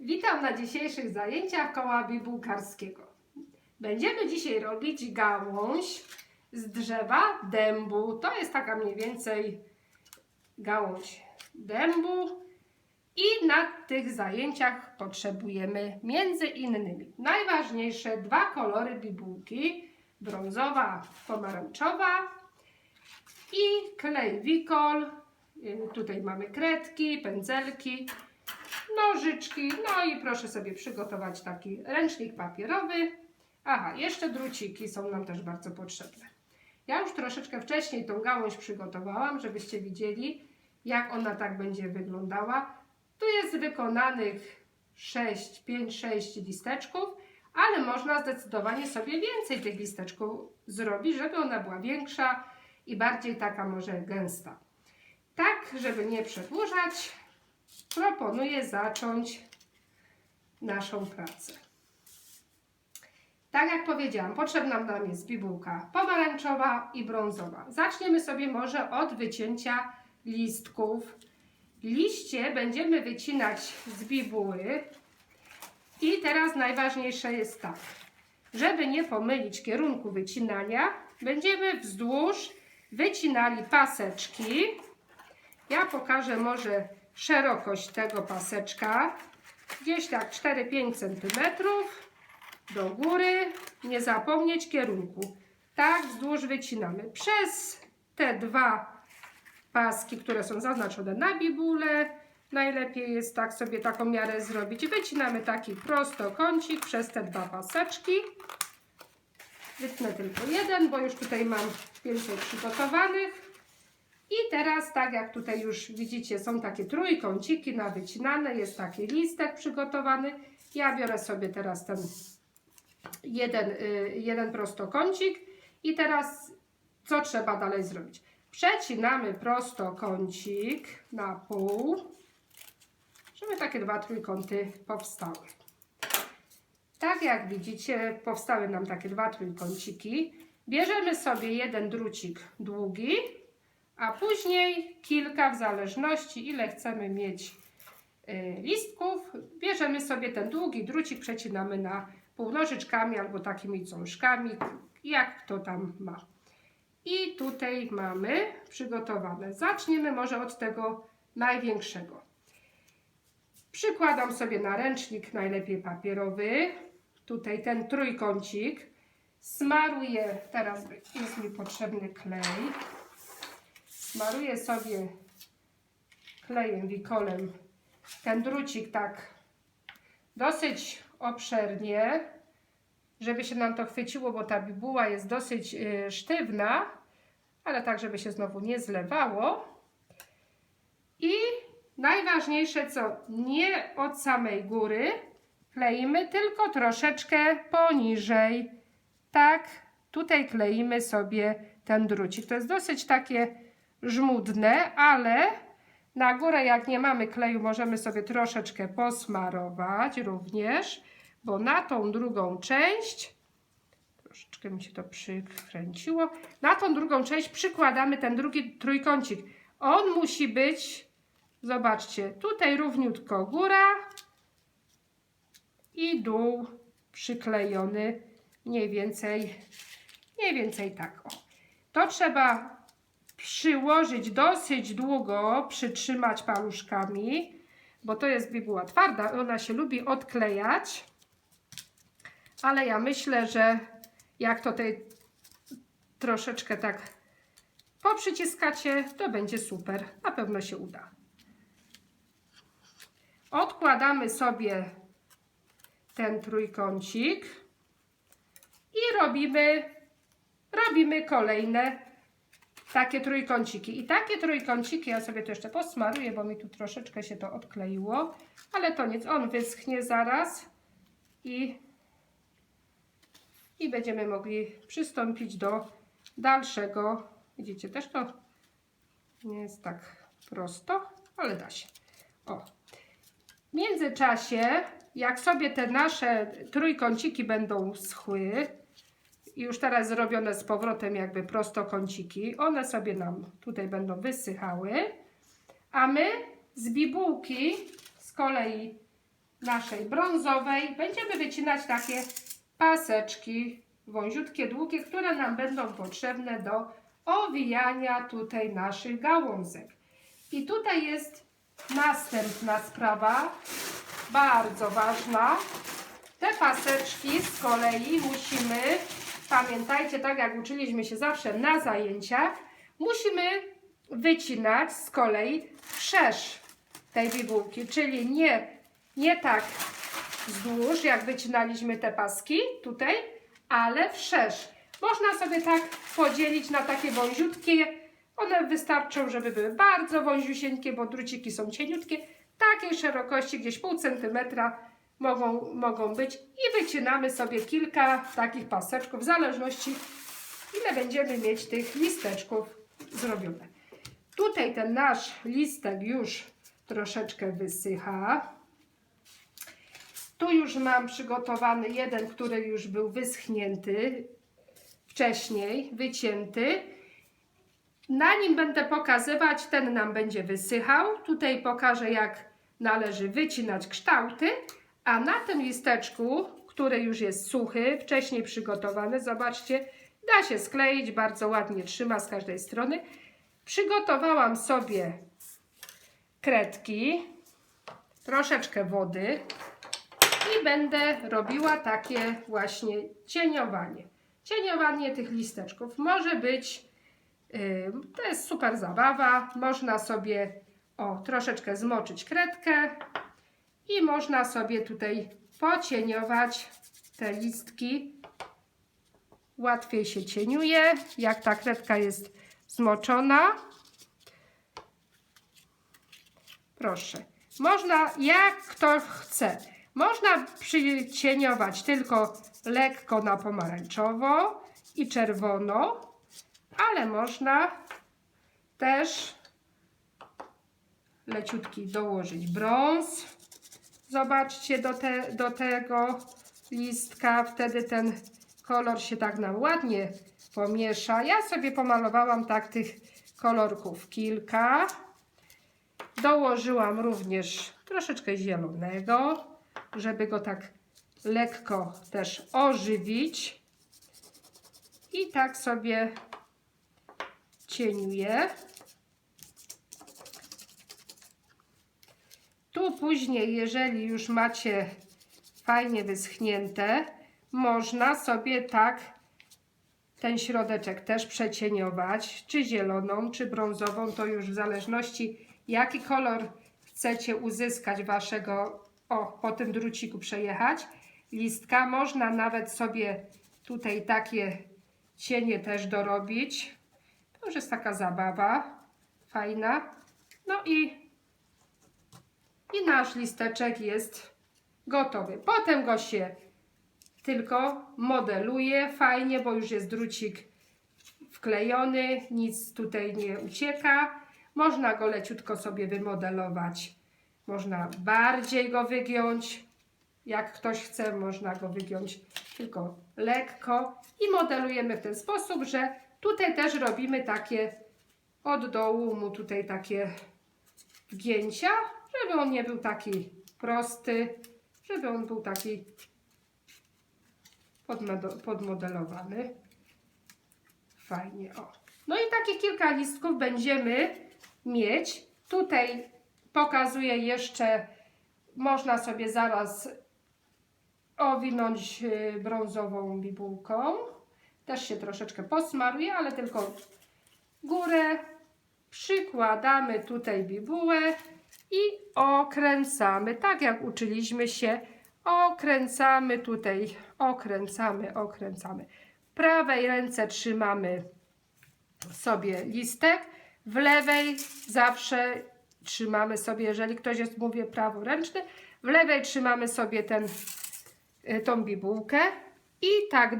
Witam na dzisiejszych zajęciach koła bibułkarskiego. Będziemy dzisiaj robić gałąź z drzewa dębu. To jest taka mniej więcej gałąź dębu. I na tych zajęciach potrzebujemy między innymi najważniejsze dwa kolory bibułki. Brązowa, pomarańczowa i klej wikol. Tutaj mamy kredki, pędzelki, nożyczki. No i proszę sobie przygotować taki ręcznik papierowy. Aha, jeszcze druciki są nam też bardzo potrzebne. Ja już troszeczkę wcześniej tą gałąź przygotowałam, żebyście widzieli, jak ona tak będzie wyglądała. Tu jest wykonanych 6, 5, 6 listeczków, ale można zdecydowanie sobie więcej tych listeczków zrobić, żeby ona była większa i bardziej taka może gęsta. Tak, żeby nie przedłużać, proponuję zacząć naszą pracę. Tak jak powiedziałam, potrzebna nam jest bibułka pomarańczowa i brązowa. Zaczniemy sobie może od wycięcia listków. Liście będziemy wycinać z bibuły. I teraz najważniejsze jest tak, żeby nie pomylić kierunku wycinania, będziemy wzdłuż wycinali paseczki. Ja pokażę może szerokość tego paseczka. Gdzieś tak 4-5 cm do góry. Nie zapomnieć kierunku. Tak wzdłuż wycinamy. Przez te dwa paski, które są zaznaczone na bibule, najlepiej jest tak sobie taką miarę zrobić. Wycinamy taki prostokącik przez te dwa paseczki. Wytnę tylko jeden, bo już tutaj mam więcej przygotowanych. I teraz, tak jak tutaj już widzicie, są takie trójkąciki na wycinane, jest taki listek przygotowany. Ja biorę sobie teraz ten jeden, y, jeden prostokącik i teraz co trzeba dalej zrobić? Przecinamy prostokącik na pół, żeby takie dwa trójkąty powstały. Tak jak widzicie, powstały nam takie dwa trójkąciki. Bierzemy sobie jeden drucik długi, a później kilka, w zależności ile chcemy mieć y, listków, bierzemy sobie ten długi drucik, przecinamy na pół nożyczkami albo takimi cążkami, jak kto tam ma. I tutaj mamy przygotowane. Zaczniemy może od tego największego. Przykładam sobie na ręcznik, najlepiej papierowy, tutaj ten trójkącik. Smaruję, teraz jest mi potrzebny klej. Smaruję sobie klejem wikolem ten drucik tak dosyć obszernie, żeby się nam to chwyciło, bo ta bibuła jest dosyć y, sztywna, ale tak, żeby się znowu nie zlewało. I najważniejsze co, nie od samej góry kleimy, tylko troszeczkę poniżej. Tak, tutaj kleimy sobie ten drucik. To jest dosyć takie żmudne, ale na górę jak nie mamy kleju, możemy sobie troszeczkę posmarować również, bo na tą drugą część, troszeczkę mi się to przykręciło, na tą drugą część przykładamy ten drugi trójkącik. On musi być, zobaczcie, tutaj równiutko góra i dół przyklejony mniej więcej, mniej więcej tak. O. To trzeba przyłożyć dosyć długo, przytrzymać paluszkami, bo to jest bibuła twarda, ona się lubi odklejać, ale ja myślę, że jak to tej troszeczkę tak poprzyciskacie, to będzie super, na pewno się uda. Odkładamy sobie ten trójkącik i robimy, robimy kolejne takie trójkąciki. I takie trójkąciki ja sobie to jeszcze posmaruję, bo mi tu troszeczkę się to odkleiło, ale to nic, on wyschnie zaraz i, i będziemy mogli przystąpić do dalszego. Widzicie, też to nie jest tak prosto, ale da się. O. W międzyczasie, jak sobie te nasze trójkąciki będą schły, i już teraz zrobione z powrotem jakby prostokąciki. One sobie nam tutaj będą wysychały. A my z bibułki z kolei naszej brązowej będziemy wycinać takie paseczki wąziutkie, długie, które nam będą potrzebne do owijania tutaj naszych gałązek. I tutaj jest następna sprawa, bardzo ważna. Te paseczki z kolei musimy, pamiętajcie, tak jak uczyliśmy się zawsze na zajęciach, musimy wycinać z kolei wszerz tej bibułki, czyli nie, nie tak wzdłuż, jak wycinaliśmy te paski tutaj, ale wszerz. Można sobie tak podzielić na takie wąziutkie. One wystarczą, żeby były bardzo wąziusieńkie, bo druciki są cieniutkie. Takiej szerokości, gdzieś pół centymetra mogą, mogą być. I wycinamy sobie kilka takich paseczków, w zależności ile będziemy mieć tych listeczków zrobione. Tutaj ten nasz listek już troszeczkę wysycha. Tu już mam przygotowany jeden, który już był wyschnięty wcześniej, wycięty. Na nim będę pokazywać, ten nam będzie wysychał. Tutaj pokażę, jak należy wycinać kształty. A na tym listeczku, który już jest suchy, wcześniej przygotowany, zobaczcie, da się skleić, bardzo ładnie trzyma z każdej strony. Przygotowałam sobie kredki, troszeczkę wody i będę robiła takie właśnie cieniowanie. Cieniowanie tych listeczków może być, yy, to jest super zabawa, można sobie o troszeczkę zmoczyć kredkę i można sobie tutaj pocieniować te listki. Łatwiej się cieniuje, jak ta kredka jest zmoczona. Proszę. Można, jak kto chce. Można przycieniować tylko lekko na pomarańczowo i czerwono, ale można też leciutki dołożyć brąz. Zobaczcie do, te, do tego listka, wtedy ten kolor się tak nam ładnie pomiesza. Ja sobie pomalowałam tak tych kolorków kilka. Dołożyłam również troszeczkę zielonego, żeby go tak lekko też ożywić. I tak sobie cieniuję. Później, jeżeli już macie fajnie wyschnięte, można sobie tak ten środeczek też przecieniować, czy zieloną, czy brązową, to już w zależności jaki kolor chcecie uzyskać waszego, o, po tym druciku przejechać, listka. Można nawet sobie tutaj takie cienie też dorobić. To już jest taka zabawa fajna. No i, i nasz listeczek jest gotowy. Potem go się tylko modeluje fajnie, bo już jest drucik wklejony, nic tutaj nie ucieka. Można go leciutko sobie wymodelować. Można bardziej go wygiąć. Jak ktoś chce, można go wygiąć tylko lekko. I modelujemy w ten sposób, że tutaj też robimy takie od dołu mu tutaj takie wgięcia, żeby on nie był taki prosty, żeby on był taki podmodelowany. Fajnie, o. No i takie kilka listków będziemy mieć. Tutaj pokazuję jeszcze, można sobie zaraz owinąć y, brązową bibułką. Też się troszeczkę posmaruje, ale tylko górę. Przykładamy tutaj bibułę i okręcamy, tak jak uczyliśmy się. Okręcamy tutaj, okręcamy, okręcamy. W prawej ręce trzymamy sobie listek, w lewej zawsze trzymamy sobie, jeżeli ktoś jest, mówię, praworęczny, w lewej trzymamy sobie ten, y, tą bibułkę i tak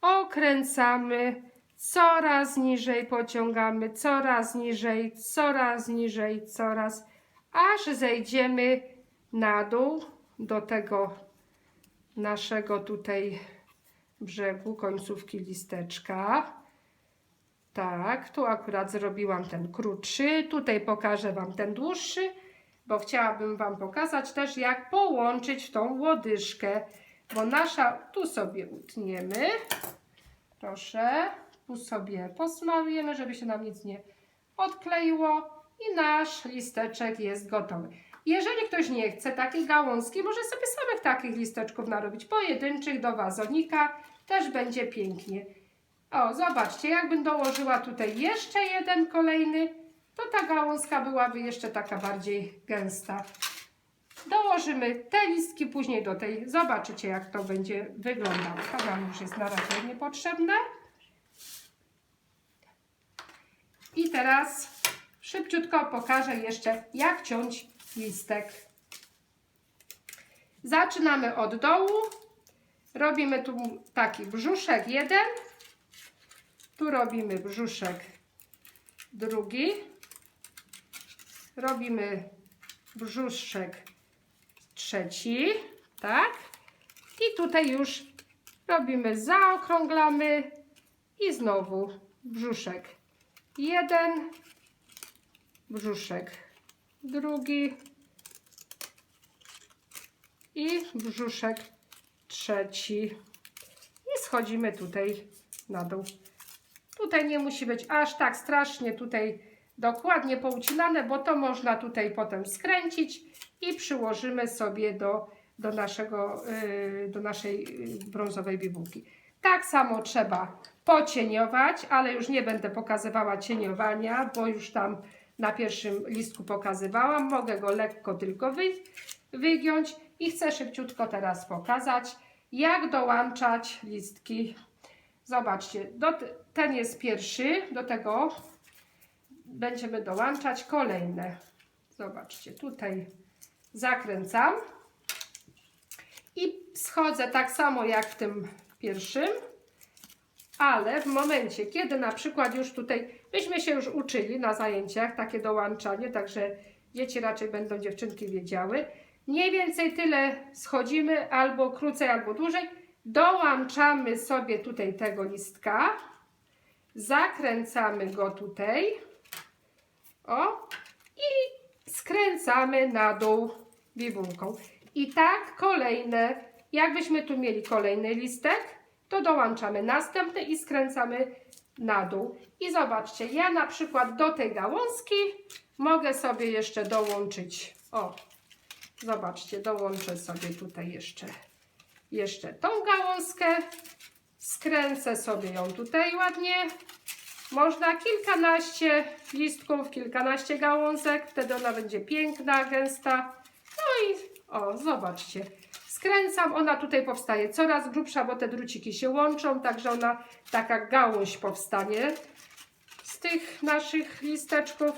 okręcamy, coraz niżej pociągamy, coraz niżej, coraz niżej, coraz, aż zejdziemy na dół do tego naszego tutaj brzegu, końcówki listeczka. Tak, tu akurat zrobiłam ten krótszy, tutaj pokażę Wam ten dłuższy, bo chciałabym Wam pokazać też, jak połączyć tą łodyżkę, bo nasza, tu sobie utniemy, proszę, tu sobie posmarujemy, żeby się nam nic nie odkleiło i nasz listeczek jest gotowy. Jeżeli ktoś nie chce takiej gałązki, może sobie samych takich listeczków narobić, pojedynczych do wazonika, też będzie pięknie. O, zobaczcie, jakbym dołożyła tutaj jeszcze jeden kolejny, to ta gałązka byłaby jeszcze taka bardziej gęsta. Dołożymy te listki później do tej, zobaczycie jak to będzie wyglądało. To nam już jest na razie niepotrzebne. I teraz szybciutko pokażę jeszcze jak ciąć listek. Zaczynamy od dołu. Robimy tu taki brzuszek jeden. Tu robimy brzuszek drugi. Robimy brzuszek trzeci, tak? I tutaj już robimy, zaokrąglamy i znowu brzuszek jeden, brzuszek drugi i brzuszek trzeci. I schodzimy tutaj na dół. Tutaj nie musi być aż tak strasznie tutaj dokładnie poucinane, bo to można tutaj potem skręcić i przyłożymy sobie do, do, naszego, yy, do naszej yy, brązowej bibułki. Tak samo trzeba pocieniować, ale już nie będę pokazywała cieniowania, bo już tam na pierwszym listku pokazywałam. Mogę go lekko tylko wy, wygiąć i chcę szybciutko teraz pokazać, jak dołączać listki. Zobaczcie, do, ten jest pierwszy, do tego będziemy dołączać kolejne. Zobaczcie, tutaj zakręcam i schodzę tak samo jak w tym pierwszym, ale w momencie, kiedy na przykład już tutaj, myśmy się już uczyli na zajęciach takie dołączanie, także dzieci raczej będą dziewczynki wiedziały, mniej więcej tyle schodzimy, albo krócej, albo dłużej, dołączamy sobie tutaj tego listka, zakręcamy go tutaj, o, i skręcamy na dół bibułką. I tak kolejne, jakbyśmy tu mieli kolejny listek, to dołączamy następny i skręcamy na dół. I zobaczcie, ja na przykład do tej gałązki mogę sobie jeszcze dołączyć, o, zobaczcie, dołączę sobie tutaj jeszcze, jeszcze tą gałązkę, skręcę sobie ją tutaj ładnie, można kilkanaście listków, kilkanaście gałązek, wtedy ona będzie piękna, gęsta. No i o, zobaczcie. Skręcam, ona tutaj powstaje coraz grubsza, bo te druciki się łączą, także ona taka gałąź powstanie z tych naszych listeczków.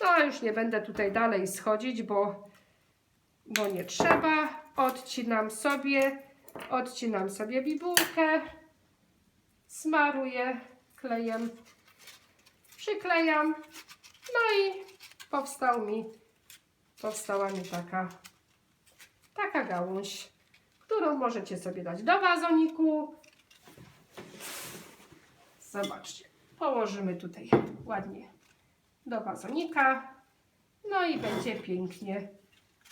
No a już nie będę tutaj dalej schodzić, bo, bo nie trzeba. Odcinam sobie, odcinam sobie bibułkę, smaruję klejem przyklejam. No i powstał mi, powstała mi taka, taka gałąź, którą możecie sobie dać do wazoniku. Zobaczcie, położymy tutaj ładnie do wazonika. No i będzie pięknie.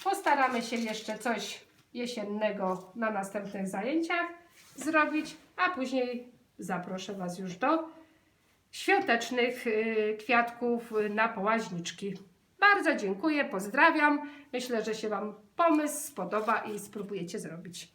Postaramy się jeszcze coś jesiennego na następnych zajęciach zrobić, a później zaproszę Was już do świątecznych y, kwiatków na połaźniczki. Bardzo dziękuję, pozdrawiam. Myślę, że się Wam pomysł spodoba i spróbujecie zrobić.